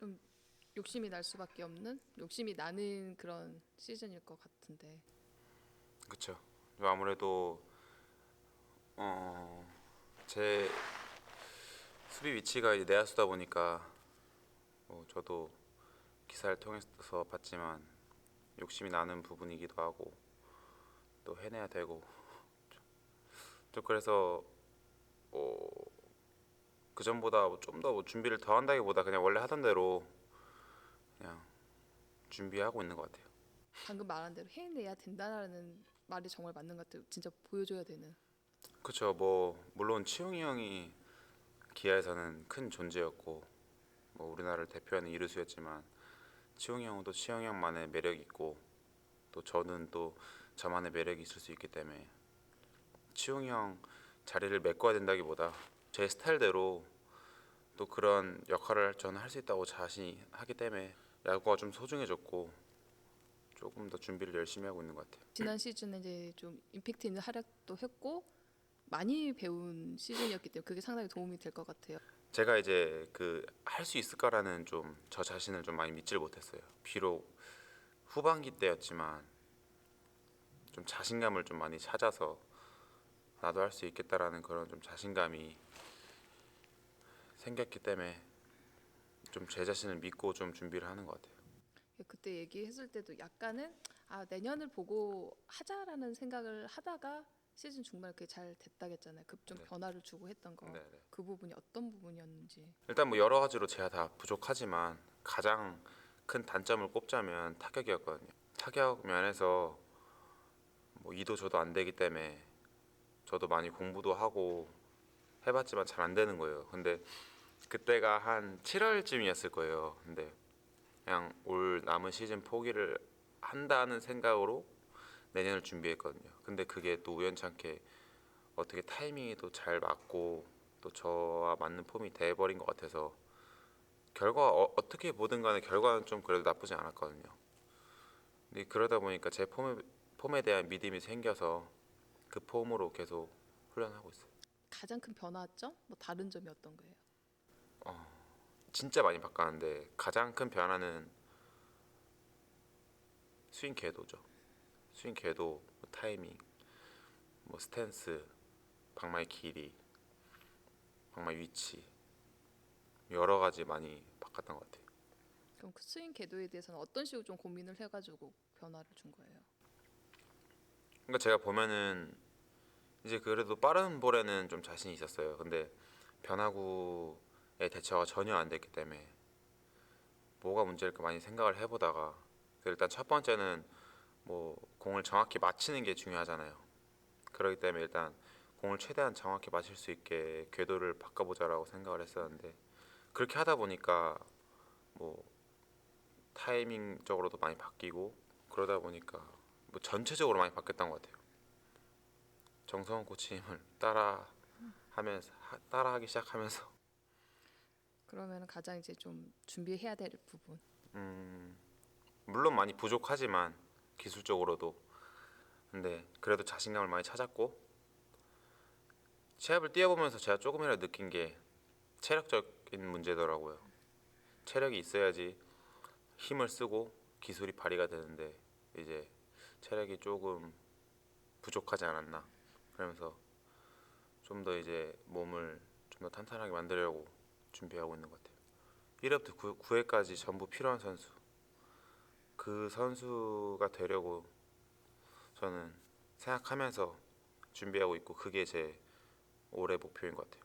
좀 욕심이 날 수밖에 없는 욕심이 나는 그런 시즌일 것 같은데 그쵸. 아무래도 어, 제 수비 위치가 이제 내야수다 보니까 뭐 저도 기사를 통해서 봤지만 욕심이 나는 부분이기도 하고 또 해내야 되고 좀, 좀 그래서 어, 그 전보다 좀 더 준비를 더 한다기보다 그냥 원래 하던 대로 그냥 준비하고 있는 것 같아요. 방금 말한 대로 해내야 된다라는 말이 정말 맞는 것 같아요. 진짜 보여줘야 되는. 그렇죠. 뭐 물론 치웅이 형이 기아에서는 큰 존재였고 뭐 우리나라를 대표하는 이루수였지만 치웅이 형은 또 치웅이 형만의 매력이 있고 또 저는 또 저만의 매력이 있을 수 있기 때문에 치웅이 형 자리를 메꿔야 된다기보다 제 스타일대로 또 그런 역할을 저는 할 수 있다고 자신이 하기 때문에 야구가 좀 소중해졌고 조금 더 준비를 열심히 하고 있는 것 같아요. 지난 시즌에 이제 좀 임팩트 있는 활약도 했고 많이 배운 시즌이었기 때문에 그게 상당히 도움이 될 것 같아요. 제가 이제 그 할 수 있을까라는 좀 저 자신을 좀 많이 믿질 못했어요. 비록 후반기 때였지만 좀 자신감을 좀 많이 찾아서 나도 할 수 있겠다라는 그런 좀 자신감이 생겼기 때문에 좀 제 자신을 믿고 좀 준비를 하는 것 같아요. 그때 얘기했을 때도 약간은 아 내년을 보고 하자라는 생각을 하다가 시즌 중반에 그게 잘 됐다겠잖아요. 급좀 네. 변화를 주고 했던 거. 네, 네. 그 부분이 어떤 부분이었는지. 일단 뭐 여러 가지로 제가 다 부족하지만 가장 큰 단점을 꼽자면 타격이었거든요. 타격 면에서 뭐 이도 저도 안 되기 때문에 저도 많이 공부도 하고 해봤지만 잘 안 되는 거예요. 근데 그때가 한 7월쯤이었을 거예요. 근데 그냥 올 남은 시즌 포기를 한다는 생각으로 내년을 준비했거든요. 근데 그게 또 우연찮게 어떻게 타이밍이 또 잘 맞고 또 저와 맞는 폼이 돼버린 것 같아서 결과 어, 어떻게 보든 간에 결과는 좀 그래도 나쁘지 않았거든요. 근데 그러다 보니까 제 폼에, 폼에 대한 믿음이 생겨서 그 폼으로 계속 훈련하고 있어요. 가장 큰 변화점? 뭐 다른 점이 어떤 거예요? 진짜 많이 바꿨는데 가장 큰 변화는 스윙 궤도죠. 스윙 궤도, 뭐 타이밍, 뭐 스탠스, 방망이 길이, 방망이 위치 여러 가지 많이 바꿨던 것 같아요. 그럼 그 스윙 궤도에 대해서는 어떤 식으로 좀 고민을 해가지고 변화를 준 거예요? 그러니까 제가 보면은 이제 그래도 빠른 볼에는 좀 자신이 있었어요. 근데 변화구의 대처가 전혀 안 됐기 때문에 뭐가 문제일까 많이 생각을 해보다가 일단 첫 번째는 뭐 공을 정확히 맞히는 게 중요하잖아요. 그렇기 때문에 일단 공을 최대한 정확히 맞힐 수 있게 궤도를 바꿔보자라고 생각을 했었는데 그렇게 하다 보니까 뭐 타이밍적으로도 많이 바뀌고 그러다 보니까 뭐 전체적으로 많이 바뀌었던 것 같아요. 정성원 코치님을 따라 하면서 하- 따라 하기 시작하면서 그러면 가장 이제 좀 준비해야 될 부분. 음, 물론 많이 부족하지만 기술적으로도 근데 그래도 자신감을 많이 찾았고 시합을 뛰어보면서 제가 조금이라도 느낀 게 체력적인 문제더라고요. 체력이 있어야지 힘을 쓰고 기술이 발휘가 되는데 이제 체력이 조금 부족하지 않았나 그러면서 좀 더 이제 몸을 좀 더 탄탄하게 만들려고 준비하고 있는 것 같아요. 1회부터 9, 9회까지 전부 필요한 선수. 그 선수가 되려고 저는 생각하면서 준비하고 있고 그게 제 올해 목표인 것 같아요.